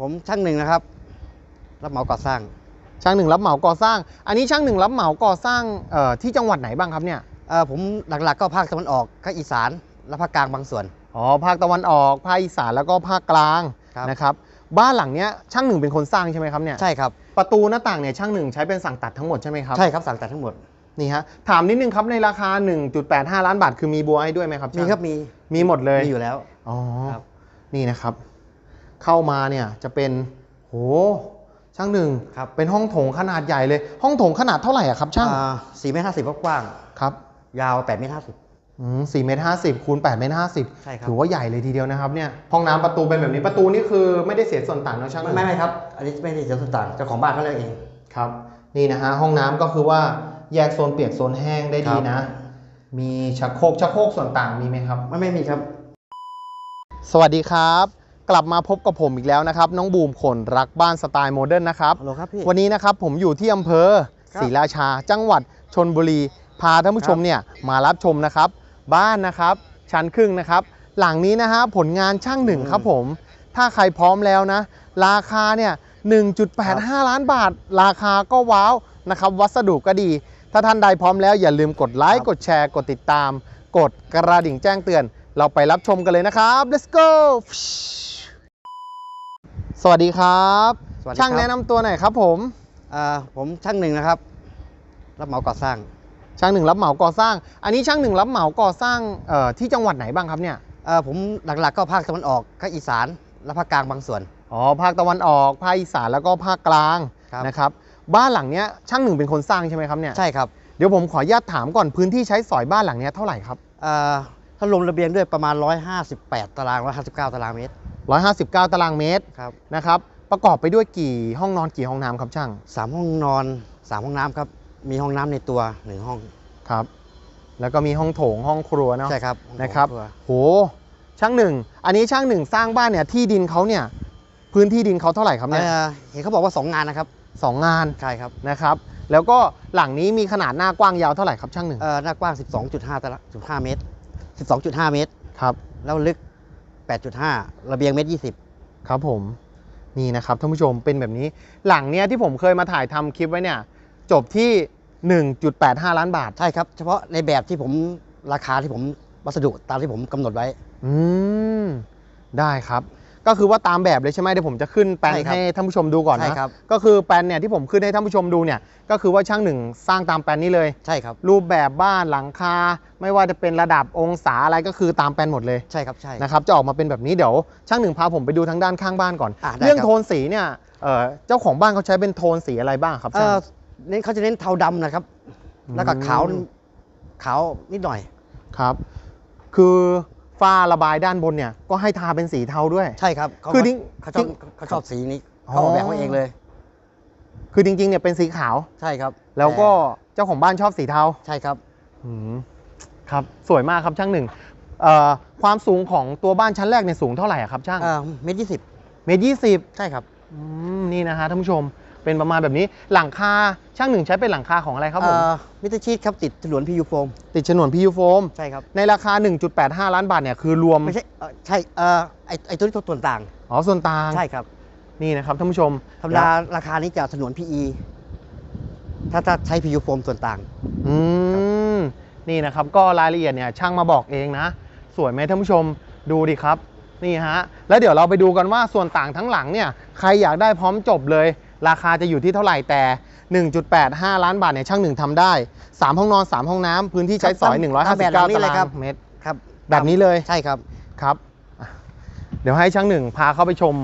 ผมช่างหนึ่งนะครับ รับเหมาก่อสร้าง ช่างหนึ่งรับเหมาก่อสร้าง อันนี้ช่างหนึ่งรับเหมาก่อสร้างเอ่อที่จังหวัดไหนบ้างครับเนี่ยเอ่อผมหลักๆก็ภาคตะวันออกภาคอีสานและภาคกลางบางส่วน อ๋อภาคตะวันออกภาคอีสานแล้วก็ภาคกลางครับ นะครับบ้านหลังเนี้ยช่างหนึ่งเป็นคนสร้างใช่ไหมครับเนี่ยใช่ครับ ประตูหน้าต่างเนี่ยช่างหนึ่งใช้เป็นสั่งตัดทั้งหมดใช่ไหมครับใช่ครับสั่งตัดทั้งหมด นี่ฮะถามนิดนึงครับในราคา 1.85 ล้านบาทคือมีบัวให้ด้วยไหมครับมีช่างครับมีมีหมดเลยมีอยู่แล้ว อ๋อครับ นี่นะครับ เข้ามาเนี่ยจะเป็นโหช่างหนึ่งครับเป็นห้องโถงขนาดใหญ่เลย ห้องโถงขนาดเท่าไหร่อะครับช่างสี่เมตรห้าสิบกว้างครับ ยาวแปดเมตรห้าสิบสี่เมตรห้าสิบคูณแปดเมตรห้าสิบใช่ครับถือว่าใหญ่เลยทีเดียวนะครับเนี่ยห้องน้ำประตูเป็นแบบนี้ประตูนี่คือไม่ได้เสียส่วนต่างเนอะช่างหไม่นึ่งไม่ไม่ครับ อันนี้ไม่ได้เสียส่วนต่างเจ้าของบ้านเขาเลือกเองครับนี่นะฮะห้องน้ำก็คือว่าแยกโซนเปียกโซนแห้งได้ดีครับนะ มีชักโครกชักโครกส่วนต่างมีไหมครับ ไม่ไม่มีครับ สวัสดีครับ กลับมาพบกับผมอีกแล้วนะครับ น้องบูมขนรักบ้านสไตล์โมเดิร์นนะครับ ฮัลโหลครับพี่ วันนี้นะครับผมอยู่ที่อำเภอครับศรีราชา จังหวัดชนบุรี พาท่านผู้ชมครับเนี่ยมารับชมนะครับ บ้านนะครับ ชั้นครึ่งนะครับ หลังนี้นะฮะผลงานช่างหนึ่งอืมครับผม ถ้าใครพร้อมแล้วนะ ราคาเนี่ย 1.85 ล้านบาท ราคาก็ว้าวนะครับ วัสดุก็ดี ถ้าท่านใดพร้อมแล้วอย่าลืมกดไลค์กดแชร์กดติดตาม กดกระดิ่งแจ้งเตือน เราไปรับชมกันเลยนะครับ let's go สวัสดีครับสวัสดีครับ ช่างแนะนำตัวหน่อยครับ ผมเอ่อผมช่างหนึ่งนะครับ รับเหมาก่อสร้างช่างหนึ่งรับเหมาก่อสร้าง อันนี้ช่างหนึ่งรับเหมาก่อสร้างเอ่อที่จังหวัดไหนบ้างครับเนี่ยเอ่อผมหลักๆก็ภาคตะวันออกภาคอีสานและภาคกลางบางส่วนอ๋อภาคตะวันออกภาคอีสานแล้วก็ภาคกลางครับนะครับบ้านหลังเนี้ยช่างหนึ่งเป็นคนสร้างใช่ไหมครับเนี่ยใช่ครับเดี๋ยวผมขออนุญาตถามก่อนพื้นที่ใช้สอยบ้านหลังเนี้ยเท่าไหร่ครับเอ่อถ้ารวมระเบียงด้วยประมาณ 158 ตาราง 159 ตารางเมตร 159 ตารางเมตรครับนะครับ ประกอบไปด้วยกี่ห้องนอนกี่ห้องน้ำครับช่างสามห้องนอนสามห้องน้ำครับ มีห้องน้ำในตัวหนึ่งห้องครับ แล้วก็มีห้องโถงห้องครัวเนาะใช่ครับนะครับตัวโหช่างหนึ่งอันนี้ช่างหนึ่งสร้างบ้านเนี่ยที่ดินเขาเนี่ยพื้นที่ดินเขาเท่าไหร่ครับเนี่ยเอ่อเห็นเขาบอกว่า2งานนะครับสองงานใช่ครับนะครับ แล้วก็หลังนี้มีขนาดหน้ากว้างยาวเท่าไหร่ครับช่างหนึ่งเอ่อหน้ากว้าง 12.5ตาราง15เมตร 12.5 เมตร ครับ แล้วลึก 8.5 ระเบียงเมตร20ครับผมนี่นะครับท่านผู้ชมเป็นแบบนี้หลังเนี้ยที่ผมเคยมาถ่ายทำคลิปไว้เนี่ย จบที่ 1.85 ล้านบาท ใช่ครับ เฉพาะในแบบที่ผมราคาที่ผมวัสดุตามที่ผมกำหนดไว้ อืม ได้ครับ ก็คือว่าตามแบบเลยใช่ไหมเดี๋ยวผมจะขึ้นแปลนใช่ครับให้ท่านผู้ชมดูก่อนใช่นะครับ ก็คือแปลนเนี่ยที่ผมขึ้นให้ท่านผู้ชมดูเนี่ยก็คือว่าช่างหนึ่งสร้างตามแปลนนี้เลย ใช่ครับ รูปแบบบ้านหลังคาไม่ว่าจะเป็นระดับองศาอะไรก็คือตามแปลนหมดเลยใช่ครับใช่ นะครับจะออกมาเป็นแบบนี้เดี๋ยวช่างหนึ่งพาผมไปดูทางด้านข้างบ้านก่อน อะได้เรื่องครับโทนสีเนี่ยเอ่อเจ้าของบ้านเขาใช้เป็นโทนสีอะไรบ้างครับเอช่าง อเน้นเขาจะเน้นเทาดำนะครับ แล้วก็ขาวอืม ขาวนิดหน่อย ครับ คือ ฝ้าระบายด้านบนเนี่ยก็ให้ทาเป็นสีเทาด้วย ใช่ครับเขาคือจริง เขาชอบเขาชอบสีนี้อ๋อเขาออกแบบมาเองเลย คือจริงๆเนี่ยเป็นสีขาว ใช่ครับแล้วก็เจ้าของบ้านชอบสีเทาใช่ครับอืมครับสวยมากครับช่างหนึ่งเอ่อความสูงของตัวบ้านชั้นแรกเนี่ยสูงเท่าไหร่อะครับช่างเอ่อเมตรยี่สิบเมตรยี่สิบใช่ครับอืมนี่นะฮะท่านผู้ชม เป็นประมาณแบบนี้หลังคาช่างหนึ่งใช้เป็นหลังคาของอะไรครับผมเอ่อมิเตอร์ชีตครับติดฉนวนพียูโฟมติดฉนวนพียูโฟมใช่ครับในราคา 1.85 ล้านบาทเนี่ยคือรวมไม่ใช่เอ่อใช่เอ่อไอไอตัวนี้ตัวส่วนต่างอ๋อส่วนต่างใช่ครับนี่นะครับท่านผู้ชมธรรมดาราคานี้จะฉนวน PE ถ้าถ้าใช้พียูโฟมส่วนต่างอืมนี่นะครับก็รายละเอียดเนี่ยช่างมาบอกเองนะ สวยไหมท่านผู้ชมดูดิครับนี่ฮะแล้วเดี๋ยวเราไปดูกันว่าส่วนต่างทั้งหลังเนี่ยใครอยากได้พร้อมจบเลย ราคาจะอยู่ที่เท่าไหร่แต่ 1.85 ล้านบาทเนี่ยช่างหนึ่งทำได้ 3 ห้องนอน 3 ห้องน้ำพื้นที่ใช้สอยตามแบบหลัง159นี้ตาเลยครัราบงเมตรครับแบบนี้เลยใช่ครับครับอะเดี๋ยวให้ช่างหนึ่งพาเข้าไปชม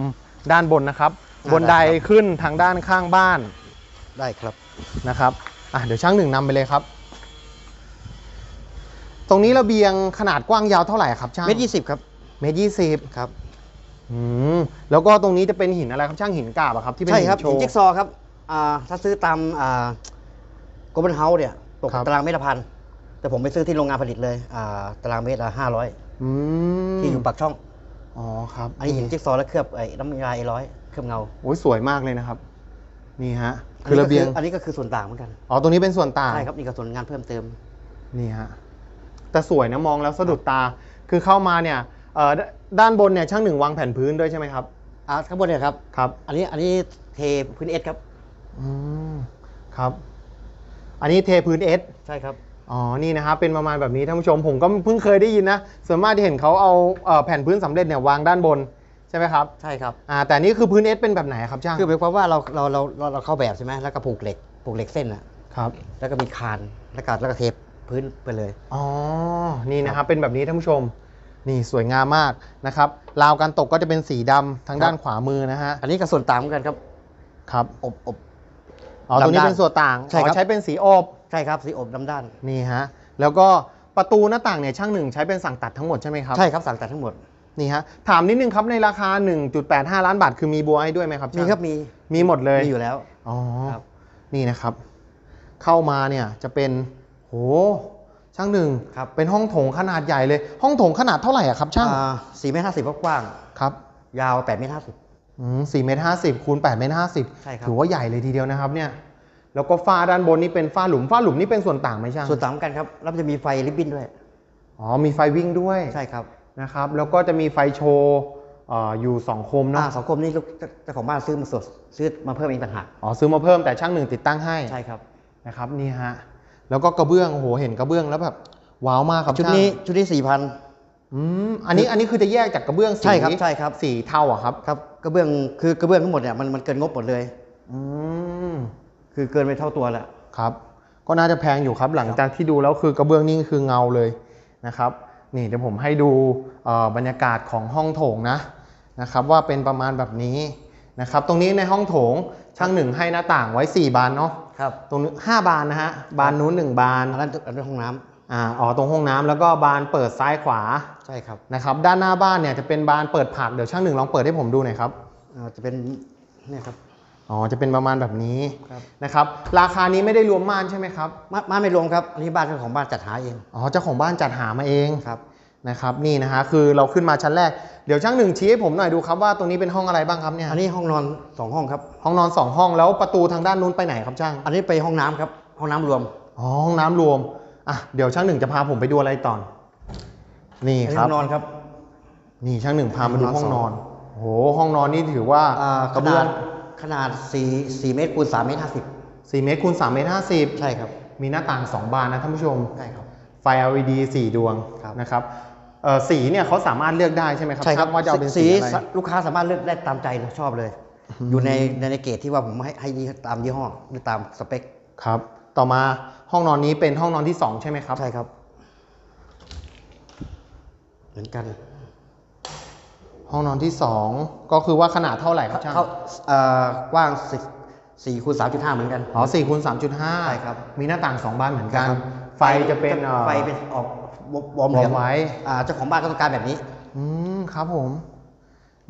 ด้านบนนะครับอ่าบนไดได้ครับขึ้นทางด้านข้างบ้านได้ครับนะครับอะเดี๋ยวช่างหนึ่งนำไปเลยครับ ตรงนี้ระเบียงขนาดกว้างยาวเท่าไหร่ครับช่างเมตรยี่สิบครับเมตรยี่สิบครับ อืมแล้วก็ตรงนี้จะเป็นหินอะไรครับช่างหินกาบอะครับที่เป็นใช่หินครับโชหินว์ จิ๊กซอว์ครับอ่าถ้าซื้อตามอ่าโกลบอลเฮาส์เนี่ยตกครับ ตารางเมตรละพันแต่ผมไปซื้อที่โรงงานผลิตเลยอ่าตารางเมตรละห้าร้อยอืมที่อยู่ปากช่อง อ๋อครับอันนี้หินจิ๊กซอว์แล้วเคลือบไอ้น้ำยาไอร้อยเคลือบเงาโอ้ยสวยมากเลยนะครับ นี่ฮะ คือระเบียง อันนี้ก็คือส่วนต่างเหมือนกันอ๋อตรงนี้เป็นส่วนต่าง ใช่ครับนี่ก็ส่วนงานเพิ่มเติม นี่ฮะแต่สวยนะมองแล้วสะดุดตาคือเข้ามาเนี่ย เอ่อดด้านบนเนี่ยช่างหนึ่งวางแผ่นพื้นด้วยใช่ไหมครับ อ่าข้างบนเนี่ยครับครับ อันนี้อันนี้เทพื้นเอสครับ อืมครับ อันนี้เทพื้นเอสใช่ครับอ๋อ นี่นะครับเป็นประมาณแบบนี้ท่านผู้ชมผมก็เพิ่งเคยได้ยินนะส่วนมากที่เห็นเขาเอาเอ่อแผ่นพื้นสำเร็จเนี่ยวางด้านบนใช่ไหมครับใช่ครับ อ่าแต่นี่คือพื้นเอสเป็นแบบไหนครับช่างคือหมายความว่าเราเราเราเราเราเข้าแบบใช่ไหมแล้วก็ผูกเหล็กผูกเหล็กเส้นอะครับ แล้วก็มีคานแล้วก็แล้วก็เทพื้นไปเลย อ๋อ นี่นะครับเป็นแบบนี้ท่านผู้ชม นี่สวยงามมากนะครับราวการตกก็จะเป็นสีดำทางด้านขวามือนะฮะอันนี้ก็ส่วนต่างเหมือนกันครับครับอบอบ อ๋อตรงนี้ดำด้านเป็นส่วนต่างใช่ครับ อ๋อใช้เป็นสีอบใช่ครับสีอบดำด้าน นี่ฮะแล้วก็ประตูหน้าต่างเนี่ยช่างหนึ่งใช้เป็นสั่งตัดทั้งหมดใช่ไหมครับใช่ครับสั่งตัดทั้งหมดนี่ฮะถามนิดนึงครับในราคา 1.85 ล้านบาทคือมีบัวให้ด้วยไหมครับมีช่างครับมีมีหมดเลย มีอยู่แล้ว อ๋อครับ นี่นะครับ เข้ามาเนี่ยจะเป็นโห ช่างหนึ่งครับเป็นห้องโถงขนาดใหญ่เลย ห้องโถงขนาดเท่าไหร่อะครับ ช่างสี่เมตรห้าสิบกว้างครับ ยาวแปดเมตรห้าสิบสี่เมตรห้าสิบคูณแปดเมตรห้าสิบใช่ครับถือว่าใหญ่เลยทีเดียวนะครับเนี่ยแล้วก็ฝ้าด้านบนนี่เป็นฝ้าหลุมฝ้าหลุมนี่เป็นส่วนต่างไหมช่างส่วนต่างเหมือนกันครับแล้วมันจะมีไฟริบบิ้นด้วยอ๋อมีไฟวิ่งด้วยใช่ครับนะครับ แล้วก็จะมีไฟโชว์เอ่ออยู่สองโคมอ่าเนาะสังคมนี่ลูกเจ้าของบ้านซื้อมาสดซื้อมาเพิ่มเองต่างหากอ๋อซื้อมาเพิ่มแต่ช่างหนึ่งติดตั้งให้ใช่ครับนะครับนี่ฮะ แล้วก็กระเบื้องโอ้โหเห็นกระเบื้องแล้วแบบว้าวมากครับชุดช่างนี้ชุดนี้สี่พันอืมอันนี้อันนี้คือจะแยกจากกระเบื้องสีใช่ครับใช่ครับสีเทาอะครับครับกระเบื้องคือกระเบื้องทั้งหมดเนี่ยมันมันเกินงบหมดเลยอืมคือเกินไปเท่าตัวแล้วครับ ก็น่าจะแพงอยู่ครับหลังจากที่ดูแล้วคือกระเบื้องนี่คือเงาเลยนะครับนี่เดี๋ยวผมให้ดูเอ่อบรรยากาศของห้องโถงนะนะครับว่าเป็นประมาณแบบนี้นะครับตรงนี้ในห้องโถงช่างหนึ่งให้หน้าต่างไว้ 4 บานเนาะ ครับตรงนี้ห้าบานนะฮะบานนู้นหนึ่งบานอันนั้นอันนั้นห้องน้ำอ่าอ๋อตรงห้องน้ำแล้วก็บานเปิดซ้ายขวาใช่ครับนะครับด้านหน้าบ้านเนี่ยจะเป็นบานเปิดผักเดี๋ยวช่างหนึ่งลองเปิดให้ผมดูหน่อยครับอ่าจะเป็นเนี่ยครับ อ๋อจะเป็นประมาณแบบนี้ครับ นะครับราคานี้ไม่ได้รวมม่านใช่ไหมครับ มามาไม่รวมครับอันนี้บ้านเจ้าของบ้านจัดหาเองอ๋อเจ้าของบ้านจัดหามาเอง ครับ นะครับนี่นะฮะคือเราขึ้นมาชั้นแรกเดี๋ยวช่างหนึ่งชี้ให้ผมหน่อยดูครับว่าตรงนี้เป็นห้องอะไรบ้างครับเนี่ยอันนี้ห้องนอนสองห้องครับห้องนอนสองห้องแล้วประตูทางด้านนู้นไปไหนครับช่าง อันนี้ไปห้องน้ำครับห้องน้ำรวมอ๋อห้องน้ำรวมอะเดี๋ยวช่างหนึ่งจะพาผมไปดูอะไรต่อนี่อันคนี้รัห้บองนอนครับ นี่ช่างหนึ่งพามาดูห้ห้อองงนนออนน โอ้โหห้องนอนนี่ถือว่าอ่ากขระเบื้นาองดขนาดสี่สี่เมตรคูณสามเมตรห้าสิบ4เมตรคูณ3เมตร50ใช่ครับมีหน้าต่าง2บานนะท่านผู้ชม ใช่ครับ ไฟ LED 4 ดวงครับ นะครับเอ่อ สีเนี่ยเขาสามารถเลือกได้ใช่ไหมครับใช่ครับช่างว่าจะเอาเป็นสีสีอะไรลูกค้าสามารถเลือกได้ตามใจเลยชอบเลย อยู่ในในในเกตที่ว่าผมให้ให้ยี่ตามยี่ห้อหรือตามสเปคครับ ต่อมาห้องนอนนี้เป็นห้องนอนที่2ใช่ไหมครับใช่ครับ เหมือนกัน ห้องนอนที่2ก็คือว่าขนาดเท่าไหร่ครับช่างเขาเอ่อกว้างสี่สี่คูณสามจุดห้าเหมือนกันอ๋อ4คูณ3.5ใช่ครับมีหน้าต่าง2บานเหมือนกันครับ ไฟจะเป็นอ่อไฟเป็นออกววอร์มเหลืองวอร์มไว้อ่าเจ้าของบ้านก็ต้องการแบบนี้ อืมครับผม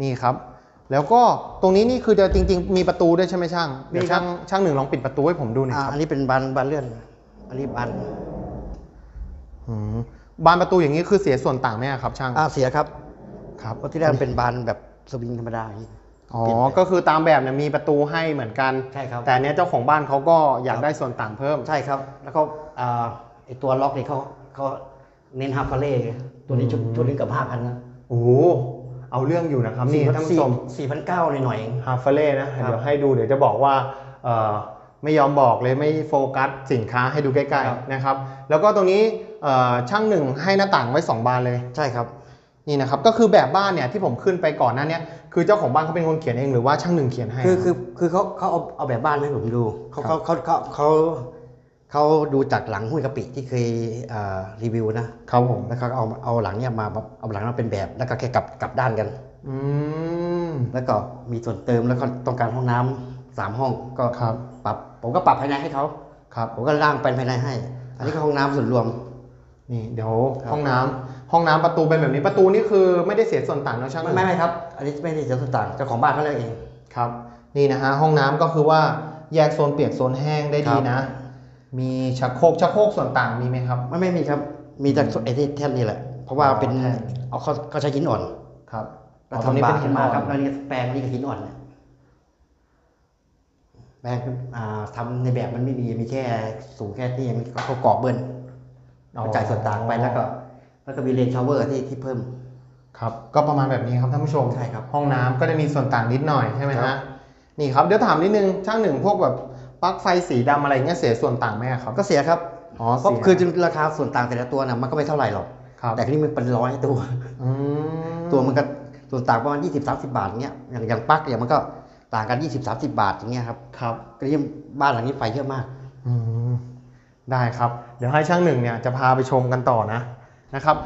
นี่ครับ แล้วก็ตรงนี้นี่คือจะจริง ๆ มีประตูด้วยใช่ไหมช่างเดี๋ยวมีครัช่าบงช่างหนึ่งลองปิดประตูให้ผมดูหน่อยอ่าครับอันนี้เป็นบานบานเลื่อน อันนี้บานอืมบานประตูอย่างนี้คือเสียส่วนต่างไหมอะครับ ช่างอ่าเสียครับ ครับเพราะที่แรกมันเป็นบานแบบสวิงธรรมดาอย่างนี้อ๋อเปลี่ยนไปก็คือตามแบบเนี่ยมีประตูให้เหมือนกัน ใช่ครับ แต่อันเนี้ยเจ้าของบ้านเขาก็อยากครับได้ส่วนต่างเพิ่ม ใช่ครับ แล้วก็อ่า ไอตัวล็อกนี่เขาเขาเน้นฮาร์ฟาเล่ตัวนี้ชุดอืมชุดนึงกับห้าพันนะโอ้โหเอาเรื่องอยู่นะครับนี่ท่านผู้ชมสี่พันเก้าหน่อยๆเองฮาฟเล่นะครับเดี๋ยวให้ดูเดี๋ยวจะบอกว่าเอ่อไม่ยอมบอกเลยไม่โฟกัสสินค้าให้ดูใกล้ครับๆนะครับแล้วก็ตรงนี้เอ่อช่างหนึ่งให้หน้าต่างไว้ 2 บานเลยใช่ครับนี่นะครับก็คือแบบบ้านเนี่ยที่ผมขึ้นไปก่อนหน้าเนี้ยคือเจ้าของบ้านเขาเป็นคนเขียนเองหรือว่าช่างหนึ่งเขียนให้คือคือคือเขาเขาเอาเอาแบบบ้านมาให้ผมดูเขาครัเขาบเขาเขา เขาเขาดูจากหลังห้วยกะปิที่เคยอ่ารีวิวนะครับผมแล้วเขาก็เอาเอาหลังเนี่ยมาเอาหลังมาเป็นแบบแล้วก็แค่กลับกลับด้านกัน อืมแล้วก็มีส่วนเติมแล้วก็ต้องการห้องน้ำสามห้องก็ครับปรับผมก็ปรับภายในให้เขาครับผมก็ร่างเป็นภายในให้ อันนี้ก็ห้องน้ำส่วนรวมนี่เดี๋ยวครับห้องน้ำห้องน้ำประตูเป็นแบบนี้ประตูนี่คือไม่ได้เสียส่วนต่างเนอะช่างหไม่นึ่งไม่ไม่ครับ อันนี้ไม่ได้เสียส่วนต่างเจ้าของบ้านเขาเลือกเองครับ นี่นะฮะห้องน้ำก็คือว่าแยกโซนเปียกโซนแห้งได้ดีครับนะ มีชักโครกชักโครกส่วนต่างมีไหมครับ ไม่ไม่มีครับ มีแต่ไอ้ที่แท่นนี่แหละ เพราะว่าเป็นอ๋อแท่น เอาเขาเขาใช้หินอ่อนครับแล้วตรงนี้ทำบาเป็นร์หิขึ้นนอ่มาอนครับแล้วนี่แปลงนี่กับหินอ่อนเนี่ยแปลงอ่าทำในแบบมันไม่มีมีแค่สูงแค่ที่มันเขากรอบเบิ้ลอ๋อจ่ายส่วนต่างไปแล้วก็ แล้วก็มีเลนชาวเวอร์ที่ที่เพิ่ม ครับ ก็ประมาณแบบนี้ครับท่านผู้ชมใช่ครับห้องน้ำก็จะมีส่วนต่างนิดหน่อยใช่ไหมครัฮะบ นี่ครับเดี๋ยวถามนิดนึงช่างหนึ่งพวกแบบ ปลั๊กไฟสีดำอะไรเงี้ยเสียส่วนต่างไหมอะครับ ก็เสียครับอ๋อเพราะเสีย คือจริงราคาส่วนต่างแต่ละตัวนะมันก็ไม่เท่าไหร่หรอก ครับแต่ทีนี้มันเป็นร้อยตัว อืมตัวมันก็ส่วนต่างประมาณ20 30 บาทอย่างเงี้ยอย่างอย่างปลั๊กอย่างมันก็ต่างกัน 20 30 บาทอย่างเงี้ยครับครับก็ยิ่งบ้านหลังนี้ไฟเยอะมาก อืมได้ครับ เดี๋ยวให้ช่างหนึ่งเนี่ยจะพาไปชมกันต่อนะนะครับ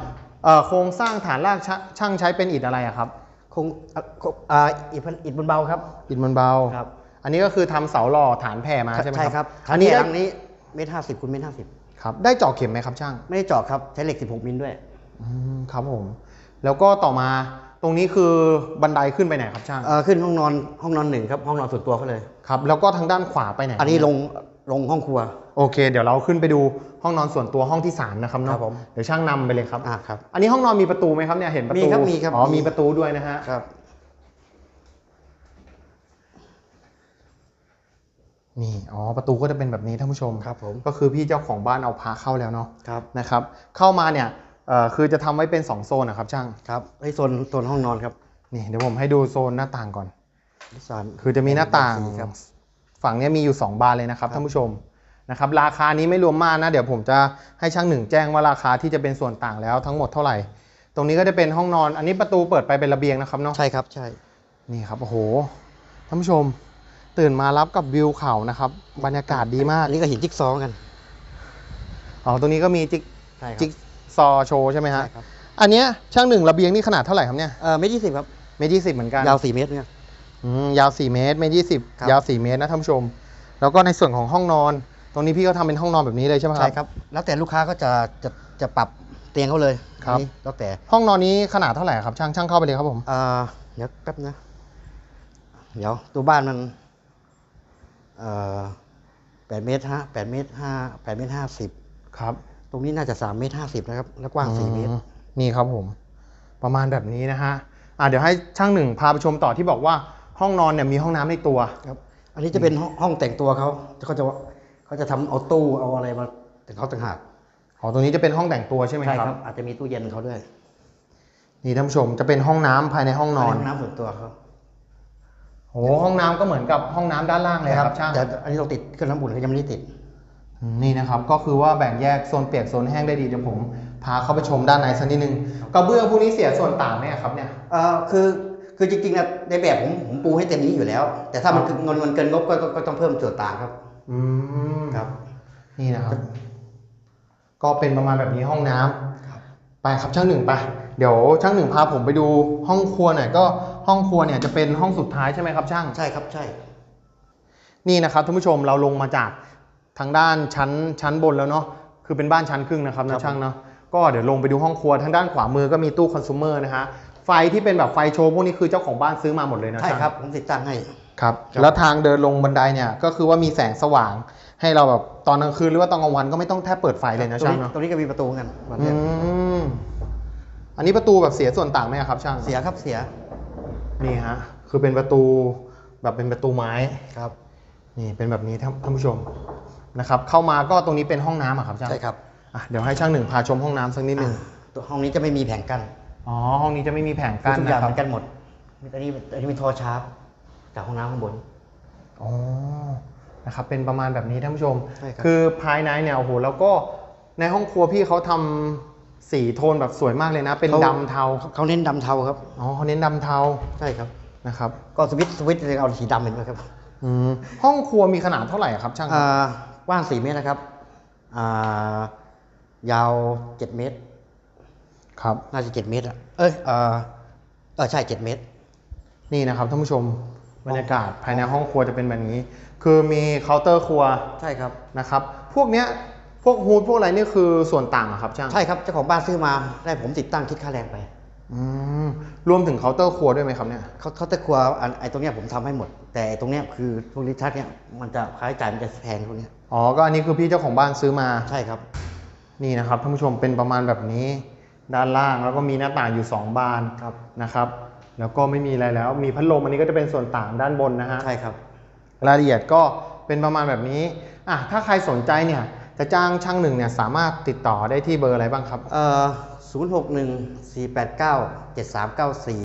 เอ่อโครงสร้างฐานรากชช่างใช้เป็นอิฐอะไรอะครับ คงอะคงอ่าอิฐพันอิฐบนเบาครับ อิฐมันเบา ครับอั นนี้ก็คือทำเสาหล่อฐานแผ่มาใช่ไหมใช่ครับอันนี้แผ่ได้หลังนี้เมตรห้าสิบคูณเมตรห้าสิบครับได้เจาะเข็มไหมครับช่าง ไม่ได้เจาะครับใช้เหล็ก16มิลด้วยอืมครับผม แล้วก็ต่อมาตรงนี้คือบันไดขึ้นไปไหนครับช่างเอ่อขึ้นห้องนอนห้องนอนหนึ่งครับห้องนอนส่วนตัวเขาเลยครับแล้วก็ทางด้านขวาไปไหน อันนี้ลงลงห้องครัว โอเค เดี๋ยวเราขึ้นไปดูห้องนอนส่วนตัวห้องที่สามนะครับครัเนาะบผมเดี๋ยวช่างนำไปเลยครับอ่าครับ อันนี้ห้องนอนมีประตูไหมครับเนี่ยเห็นประตูมีครับมีครับอ๋อมีมีประตูด้วยนะฮะครับ นี่อ๋อประตูก็จะเป็นแบบนี้ท่านผู้ชมครับผมก็คือพี่เจ้าของบ้านเอาพาเข้าแล้วเนาะครับนะครับเข้ามาเนี่ยเอ่อคือจะทำไว้เป็น2โซนนะครับช่างครับไอ้โซนโซนห้องนอนครับนี่เดี๋ยวผมให้ดูโซนหน้าต่างก่อน สานคือจะมีหน้าต่างสีครับฝั่งเนี้ยมีอยู่ 2 บานเลยนะครับครับ ท่านผู้ชมนะครับราคานี้ไม่รวมมากนะ เดี๋ยวผมจะให้ช่างหนึ่งแจ้งว่าราคาที่จะเป็นส่วนต่างแล้วทั้งหมดเท่าไหร่ ตรงนี้ก็จะเป็นห้องนอน อันนี้ประตูเปิดไปเป็นระเบียงนะครับเนาะใช่ครับใช่นี่ครับโอ้โหท่านผู้ชม ตื่นมารับกับวิวเขานะครับ บรรยากาศดีมาก อันนี้ก็หินจิ๊กซอว์กันอ๋อตรงนี้ก็มีจิ๊กใช่ครับจิ๊กซอว์โชว์ใช่ไหมฮะ ใช่ครับอันเนี้ยช่างหนึ่งระเบียงนี่ขนาดเท่าไหร่ครับเนี่ยเอ่อเมตรยี่สิบครับ เมตรยี่สิบเหมือนกัน ยาวสี่เมตรเนี่ย อืมยาวสี่เมตร เมตรยี่สิบครับ ยาวสี่เมตรนะท่านผู้ชม แล้วก็ในส่วนของห้องนอน ตรงนี้พี่ก็ทำเป็นห้องนอนแบบนี้เลยใช่ไหมครับ ใช่ครับ แล้วแต่ลูกค้าก็จะจะจะปรับเตียงเขาเลยครับ อันนี้แล้วแต่ห้องนอนนี้ขนาดเท่าไหร่ครับช่างช่างเข้าไปเลยครับผม เอ่อเดี๋ยวแป๊บนะ เดี๋ยวตัวบ้านมันเอ่อ แปดเมตรห้าแปดเมตรห้าแปดเมตรห้าสิบครับ ตรงนี้น่าจะสามเมตรห้าสิบนะครับ แล้วกว้างสี่เมตรอืนี่ครับผม ประมาณแบบนี้นะฮะอะเดี๋ยวให้ช่างหนึ่งพาไปชมต่อที่บอกว่าห้องนอนเนี่ยมีห้องน้ำในตัวครับ อันนี้จะเป็นห้องห้องแต่งตัวเขาเขาจะเขาจะทำเอาตู้เอาอะไรมาแต่เขาต่างหากอ๋อตรงนี้จะเป็นห้องแต่งตัวใช่ไหมครับ อาจจะมีตู้เย็นเขาด้วย นี่ท่านผู้ชมจะเป็นห้องน้ำภายในห้องนอนห้องน้ำส่วนตัวเขา โอ้ห้องน้ำก็เหมือนกับห้องน้ำด้านล่างเลยครับช่างแต่อันนี้เราติดเครื่องน้ำอุ่นเขายังไม่ได้ติดอืมนี่นะครับก็คือว่าแบ่งแยกโซนเปียกโซนแห้งได้ดีเดี๋ยวผมพาเข้าไปชมด้านในสักนิดนึงกระเบื้องพวกนี้เสียส่วนต่างไหมครับเนี่ย เอ่อคือคือจริงๆนะในแบบผมผมปูให้เต็มนี้อยู่แล้ว แต่ถ้ามันครับเงินมันเกินงบก็ก็ก็ต้องเพิ่มส่วนต่างครับ อืมครับ นี่นะครับ ก็เป็นประมาณแบบนี้ห้องน้ำครับไปครับช่างหนึ่งไป เดี๋ยวช่างหนึ่งพาผมไปดูห้องครัวหน่อยก็ห้องครัวเนี่ยจะเป็นห้องสุดท้ายใช่ไหมครับ ช่างใช่ครับใช่ นี่นะครับท่านผู้ชมเราลงมาจากทางด้านชั้นชั้นบนแล้วเนาะคือเป็นบ้านชั้นครึ่งนะครับครันะบช่างเนาะก็เดี๋ยวลงไปดูห้องครัวทางด้านขวามือก็มีตู้คอน sumer นะฮะไฟที่เป็นแบบไฟโชว์พวกนี้คือเจ้าของบ้านซื้อมาหมดเลยนะใช่ช่างครับผมติดตั้งให้ ครับ ครับ แล้วทางเดินลงบันไดเนี่ยก็คือว่ามีแสงสว่าง ให้เราแบบตอนกลางคืนหรือว่าตอนกลางวันก็ไม่ต้องแทบเปิดไฟเลยนะตรงช่างนี้เนาะตรงนี้ก็มีประตูกันแบบอืเนี้ยม อันนี้ประตูแบบเสียส่วนต่างไหมครับ ช่าง เสียครับเสีย นี่ฮะ คือเป็นประตูแบบเป็นประตูไม้ครับ นี่เป็นแบบนี้ท่านท่านผู้ชมนะครับ เข้ามาก็ตรงนี้เป็นห้องน้ำอะครับช่างใช่ครับอะเดี๋ยวให้ช่างหนึ่งพาชมห้องน้ำสักนิดหนึ่งตัวห้องนี้จะไม่มีแผงกั้นอ๋อ ห้องนี้จะไม่มีแผงกั้นทุกอนะย่างครัเหบมือนกันหมดอันนี้อันนี้เป็นท่อชาร์ปจากห้องน้ำข้างบน อ๋อนะครับ เป็นประมาณแบบนี้ท่านผู้ชม ใช่ครับ คือภายในเนี่ยโอ้โหแล้วก็ในห้องครัวพี่เขาทำ สีโทนแบบสวยมากเลยนะ เป็นดำเทาเขาเขาเน้นดำเทาครับ อ๋อเขาเน้นดำเทาใช่ครับ นะครับก็สวิตช์สวิตช์เลยเอาสีดำเห็นไหมครับอืมห้องครัวมีขนาดเท่าไหร่อะครับช่างครับอ่ากว้างสี่เมตรนะครับอ่ายาวเจ็ดเมตร ครับ น่าจะเจ็ดเมตรอะเอ้ยเออเออใช่เจ็ดเมตร นี่นะครับท่านผู้ชมบรรยากาศภายในห้องครัวจะเป็นแบบนี้ คือมีเคาน์เตอร์ครัวใช่ครับ นะครับ พวกเนี้ย พวกฮูดพวกอะไรนี่คือส่วนต่างอะครับช่างใช่ครับเจ้าของบ้านซื้อมาได้ผมติดตั้งคิดค่าแรงไปอืมรวมถึงเคาน์เตอร์ครัวด้วยไหมครับเนี่ยเขาเขาตะครัวอันไอ้ตรงเนี้ยผมทำให้หมด แต่ไอ้ตรงเนี้ยคือพวกลิทัศน์เนี้ยมันจะค่าใช้จ่ายมันจะแพงพวกเนี้ยอ๋อก็อันนี้คือพี่เจ้าของบ้านซื้อมา ใช่ครับ นี่นะครับท่านผู้ชมเป็นประมาณแบบนี้ ด้านล่างแล้วก็มีหน้าต่างอยู่ 2 บานครับ นะครับ แล้วก็ไม่มีอะไรแล้ว มีพัดลมอันนี้ก็จะเป็นส่วนต่างด้านบนนะฮะใช่ครับ รายละเอียดก็เป็นประมาณแบบนี้อะถ้าใครสนใจเนี่ย จะจ้างช่างหนึ่งเนี่ยสามารถติดต่อได้ที่เบอร์อะไรบ้างครับ เอ่อ061 489 7394